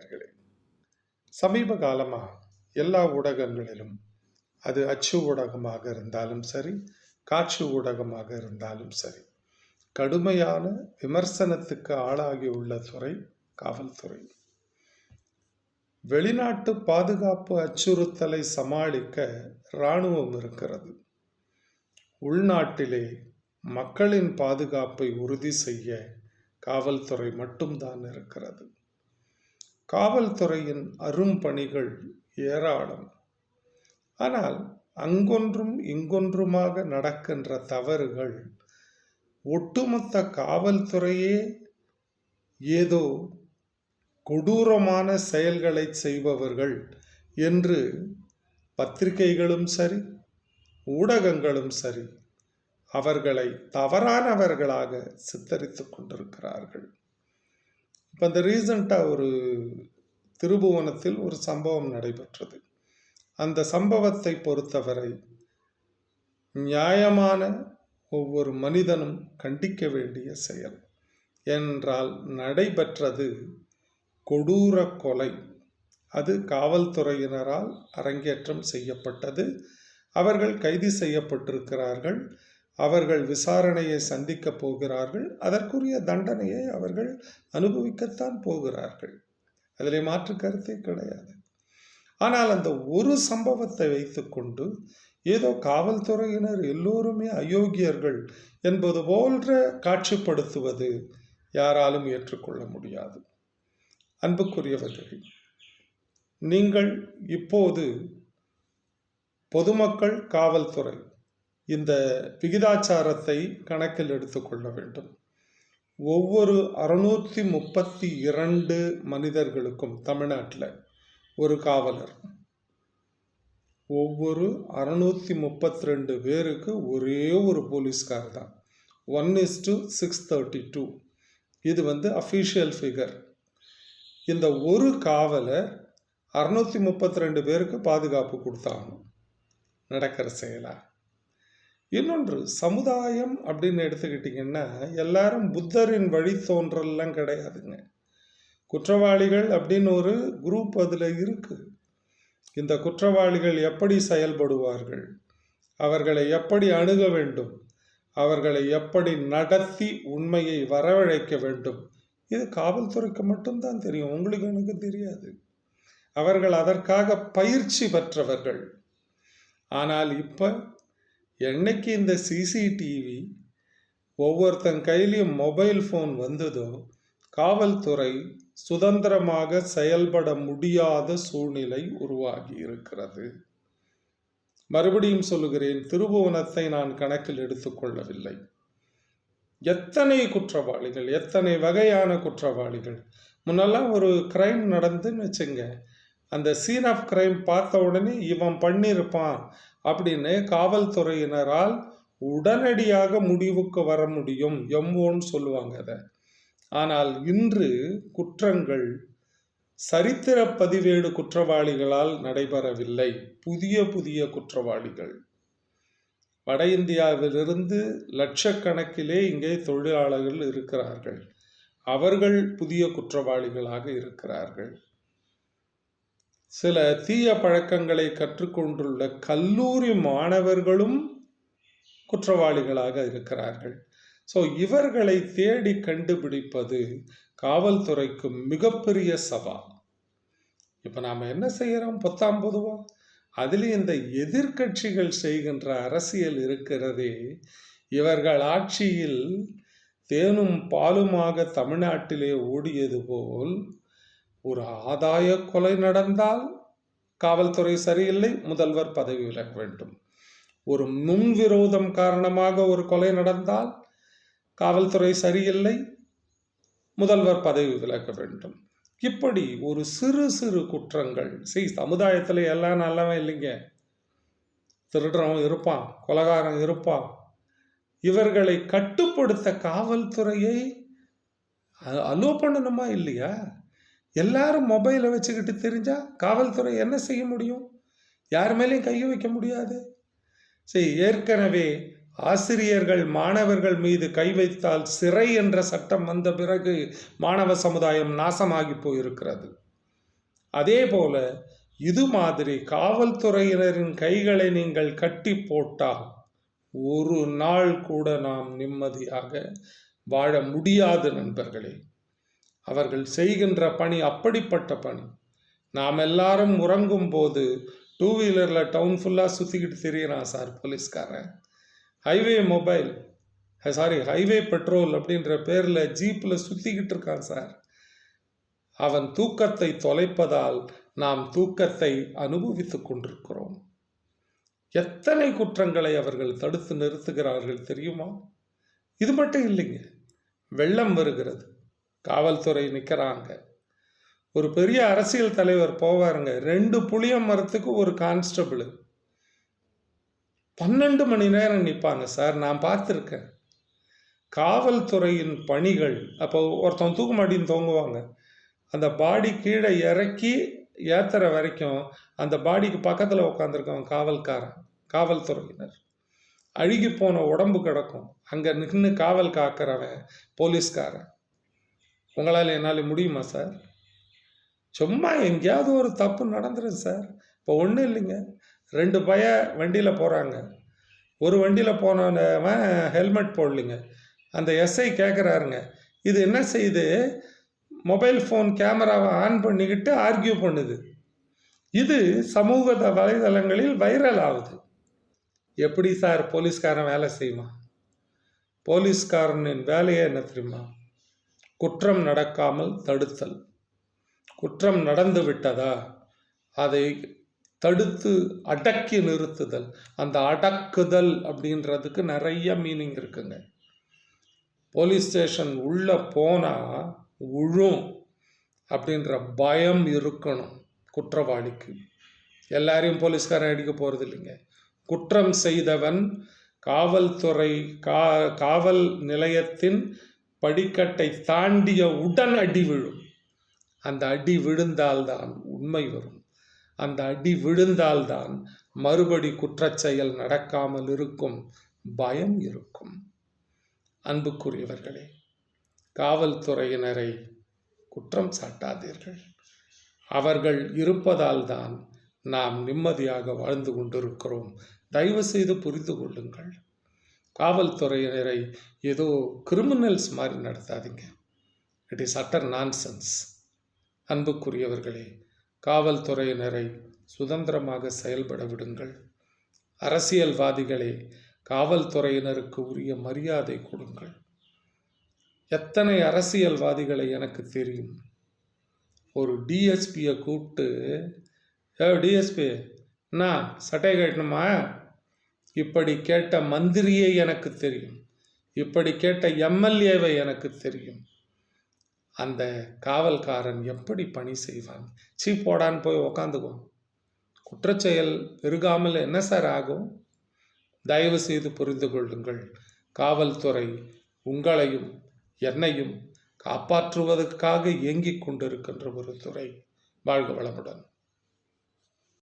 நேயர்களே சமீப காலமாக எல்லா ஊடகங்களிலும் அது அச்சு ஊடகமாக இருந்தாலும் சரி காட்சி ஊடகமாக இருந்தாலும் சரி கடுமையான விமர்சனத்துக்கு ஆளாகியுள்ள துறை காவல்துறை. வெளிநாட்டு பாதுகாப்பு அச்சுறுத்தலை சமாளிக்க இராணுவம் இருக்கிறது. உள்நாட்டிலே மக்களின் பாதுகாப்பை உறுதி செய்ய காவல்துறை மட்டும்தான் இருக்கிறது. காவல்துறையின் அரும்பணிகள் ஏராளம். ஆனால் அங்கொன்றும் இங்கொன்றுமாக நடக்கின்ற தவறுகள் ஒட்டுமொத்த காவல்துறையே ஏதோ கொடூரமான செயல்களை செய்பவர்கள் என்று பத்திரிகைகளும் சரி ஊடகங்களும் சரி அவர்களை தவறானவர்களாக சித்தரித்து கொண்டிருக்கிறார்கள். இப்போ அந்த ரீசண்டாக ஒரு திருபுவனத்தில் ஒரு சம்பவம் நடைபெற்றது. அந்த சம்பவத்தை பொறுத்தவரை நியாயமான ஒவ்வொரு மனிதனும் கண்டிக்க வேண்டிய செயல். என்றால் நடைபெற்றது கொடூர கொலை. அது காவல்துறையினரால் அரங்கேற்றம் செய்யப்பட்டது. அவர்கள் கைது செய்யப்பட்டிருக்கிறார்கள். அவர்கள் விசாரணையை சந்திக்கப் போகிறார்கள். அதற்குரிய தண்டனையை அவர்கள் அனுபவிக்கத்தான் போகிறார்கள். அதில் மாற்று கருத்தே கிடையாது. ஆனால் அந்த ஒரு சம்பவத்தை வைத்துக்கொண்டு ஏதோ காவல்துறையினர் எல்லோருமே அயோக்கியர்கள் என்பது போன்ற காட்சிப்படுத்துவது யாராலும் ஏற்றுக்கொள்ள முடியாது. அன்புக்குரியவர்களே நீங்கள் இப்போது பொதுமக்கள் காவல்துறை இந்த விகிதாச்சாரத்தை கணக்கில் எடுத்துக்கொள்ள வேண்டும். ஒவ்வொரு அறுநூற்றி முப்பத்தி இரண்டு மனிதர்களுக்கும் தமிழ்நாட்டில் ஒரு காவலர். ஒவ்வொரு அறுநூற்றி முப்பத்தி ரெண்டு பேருக்கு ஒரே ஒரு போலீஸ்கார் தான். One is to six thirty two இது வந்து அஃபீஷியல் ஃபிகர் இந்த ஒரு காவலர் அறுநூற்றி முப்பத்தி ரெண்டு பேருக்கு பாதுகாப்பு கொடுத்தாங்க நடக்கிற செயலா? இன்னொன்று சமுதாயம் அப்படின்னு எடுத்துக்கிட்டிங்கன்னா எல்லாரும் புத்தரின் வழித்தோன்றல்லாம் கிடையாதுங்க. குற்றவாளிகள் அப்படின்னு ஒரு குரூப் அதில் இருக்குது இந்த குற்றவாளிகள் எப்படி செயல்படுவார்கள்? அவர்களை எப்படி அணுக வேண்டும்? அவர்களை எப்படி நடத்தி உண்மையை வரவழைக்க வேண்டும்? இது காவல்துறைக்கு மட்டும்தான் தெரியும். உங்களுக்கு எனக்கு தெரியாது. அவர்கள் அதற்காக பயிற்சி பெற்றவர்கள். ஆனால் இப்போ என்னைக்கு இந்த சிசிடிவி ஒவ்வொருத்தன் கையிலையும் மொபைல் ஃபோன் வந்ததோ காவல்துறை சுதந்திரமாக செயல்பட முடியாத சூழ்நிலை உருவாகி இருக்கிறது. மறுபடியும் சொல்லுகிறேன் திருபுவனத்தை நான் கணக்கில் எடுத்துக்கொள்ளவில்லை எத்தனை குற்றவாளிகள் எத்தனை வகையான குற்றவாளிகள். முன்னெல்லாம் ஒரு கிரைம் நடந்துன்னு வச்சுங்க. அந்த சீன் ஆஃப் கிரைம் பார்த்த உடனே இவன் பண்ணியிருப்பான். அப்படின்னு காவல்துறையினரால் உடனடியாக முடிவுக்கு வர முடியும். எம்ஓன்னு சொல்லுவாங்க அதை. ஆனால் இன்று குற்றங்கள் சரித்திர பதிவேடு குற்றவாளிகளால் நடைபெறவில்லை. புதிய புதிய குற்றவாளிகள். வட இந்தியாவிலிருந்து லட்சக்கணக்கிலே இங்கே தொழிலாளர்கள் இருக்கிறார்கள். அவர்கள் புதிய குற்றவாளிகளாக இருக்கிறார்கள். சில தீய பழக்கங்களை கற்றுக்கொண்டுள்ள கல்லூரி மாணவர்களும் குற்றவாளிகளாக இருக்கிறார்கள். ஸோ இவர்களை தேடி கண்டுபிடிப்பது காவல்துறைக்கு மிகப்பெரிய சவால். இப்போ நாம் என்ன செய்கிறோம் பத்தாம் பொதுவாக அதிலே இந்த எதிர்க்கட்சிகள் செய்கின்ற அரசியல் இருக்கிறதே இவர்கள் ஆட்சியில் தேனும் பாலுமாக தமிழ்நாட்டிலே ஓடியது போல் ஒரு ஆதாய கொலை நடந்தால் காவல்துறை சரியில்லை முதல்வர் பதவி விலக வேண்டும். ஒரு முன்விரோதம் காரணமாக ஒரு கொலை நடந்தால் காவல்துறை சரியில்லை முதல்வர் பதவி விலக வேண்டும். இப்படி ஒரு சிறு சிறு குற்றங்கள் செய் சமுதாயத்தில் எல்லாம் நல்லவன் இல்லைங்க. திருடுறவன் இருப்பான் கொலகாரன் இருப்பான். இவர்களை கட்டுப்படுத்த காவல்துறையை அலோ பண்ணணுமா இல்லையா? எல்லாரும் மொபைலை வச்சுக்கிட்டு தெரிஞ்சால் காவல்துறை என்ன செய்ய முடியும்? யார் மேலேயும் கை வைக்க முடியாது. சரி ஏற்கனவே ஆசிரியர்கள் மாணவர்கள் மீது கை வைத்தால் சிறை என்ற சட்டம் வந்த பிறகு மாணவ சமுதாயம் நாசமாகி போயிருக்கிறது. அதே போல இது மாதிரி காவல்துறையினரின் கைகளை நீங்கள் கட்டி போட்டால் ஒரு நாள் கூட நாம் நிம்மதியாக வாழ முடியாது நண்பர்களே. அவர்கள் செய்கின்ற பணி அப்படிப்பட்ட பணி. நாம் எல்லாரும் உறங்கும் போது டூ வீலரில் டவுன் ஃபுல்லாக சுற்றிக்கிட்டு திரியிறான் சார் போலீஸ்காரன். Highway mobile sorry highway petrol அப்படின்ற பேரில் ஜீப்பில் சுற்றிக்கிட்டு இருக்கான் சார். அவன் தூக்கத்தை தொலைப்பதால் நாம் தூக்கத்தை அனுபவித்துக் கொண்டிருக்கிறோம். எத்தனை குற்றங்களை அவர்கள் தடுத்து நிறுத்துகிறார்கள் தெரியுமா? இது மட்டும் இல்லைங்க. வெள்ளம் வருகிறது. காவல்துறை நிற்கிறாங்க ஒரு பெரிய அரசியல் தலைவர் போவாருங்க. ரெண்டு புளிய மரத்துக்கு ஒரு கான்ஸ்டபிள். பன்னெண்டு மணி நேரம் நிற்பாங்க சார் நான் பார்த்துருக்கேன். காவல்துறையின் பணிகள் அப்போ ஒருத்தன் தூக்க மாட்டின்னு தொங்குவாங்க. அந்த பாடி கீழே இறக்கி ஏத்துற வரைக்கும் அந்த பாடிக்கு பக்கத்தில் உட்காந்துருக்கவன் காவல்காரன் காவல்துறையினர். அழுகி போன உடம்பு கிடக்கும். அங்கே நின்று காவல் காக்கிறவன் போலீஸ்காரன். உங்களால் என்னால் முடியுமா சார் சும்மா எங்கேயாவது ஒரு தப்பு நடந்துடும் சார் இப்போ ஒன்றும் இல்லைங்க. ரெண்டு பய வண்டியில் போகிறாங்க ஒரு வண்டியில் போனவன் ஹெல்மெட் போடலிங்க. அந்த எஸ்ஐ கேட்குறாருங்க இது என்ன செய்யுது? மொபைல் ஃபோன் கேமராவை ஆன் பண்ணிக்கிட்டு ஆர்கியூ பண்ணுது. இது சமூக த- வலைதளங்களில் வைரல் ஆகுது. எப்படி சார் போலீஸ்காரன் வேலை செய்வான்? போலீஸ்காரனின் வேலையே என்ன தெரியுமா? குற்றம் நடக்காமல் தடுத்தல். குற்றம் நடந்து விட்டதா? அதை தடுத்து அடக்கி நிறுத்துதல். அந்த அடக்குதல் அப்படின்றதுக்கு நிறைய மீனிங் இருக்குங்க. போலீஸ் ஸ்டேஷன் உள்ளே போனால் உழும் அப்படின்ற பயம் இருக்கணும் குற்றவாளிக்கு. எல்லாரையும் போலீஸ்காரன் அடிக்க போகிறது இல்லைங்க. குற்றம் செய்தவன் காவல்துறை கா காவல் நிலையத்தின் படிக்கட்டை தாண்டிய உடன் அடி விழும். அந்த அடி விழுந்தால்தான் உண்மை வரும். அந்த அடி விழுந்தால்தான் மறுபடி குற்றச்செயல் நடக்காமல் இருக்கும் பயம் இருக்கும். அன்புக்குரியவர்களே காவல்துறையினரை குற்றம் சாட்டாதீர்கள். அவர்கள் இருப்பதால் தான் நாம் நிம்மதியாக வாழ்ந்து கொண்டிருக்கிறோம். தயவு செய்து புரிந்து கொள்ளுங்கள். காவல்துறையினரை ஏதோ கிரிமினல்ஸ் மாதிரி நடத்தாதீங்க. இட் இஸ் அட்டர் நான்சென்ஸ் அன்புக்குரியவர்களே காவல்துறையினரை சுதந்திரமாக செயல்பட விடுங்கள். அரசியல்வாதிகளே காவல்துறையினருக்கு உரிய மரியாதை கொடுங்கள். எத்தனை அரசியல்வாதிகளை எனக்கு தெரியும்? ஒரு டிஎஸ்பியை கூப்பிட்டு ஏ டிஎஸ்பி என்ன சட்டையை கட்டணுமா? இப்படி கேட்ட மந்திரியை எனக்கு தெரியும். இப்படி கேட்ட எம்எல்ஏவை எனக்கு தெரியும். அந்த காவல்காரன் எப்படி பணி செய்வான்? சீ போடான்னு போய் உக்காந்துக்கும். குற்றச்செயல் பெருகாமல் என்ன சார் ஆகும்? தயவு செய்து புரிந்து கொள்ளுங்கள். காவல்துறை உங்களையும் என்னையும் காப்பாற்றுவதற்காக இயங்கிக் கொண்டிருக்கின்ற ஒரு துறை. வாழ்க வளமுடன்.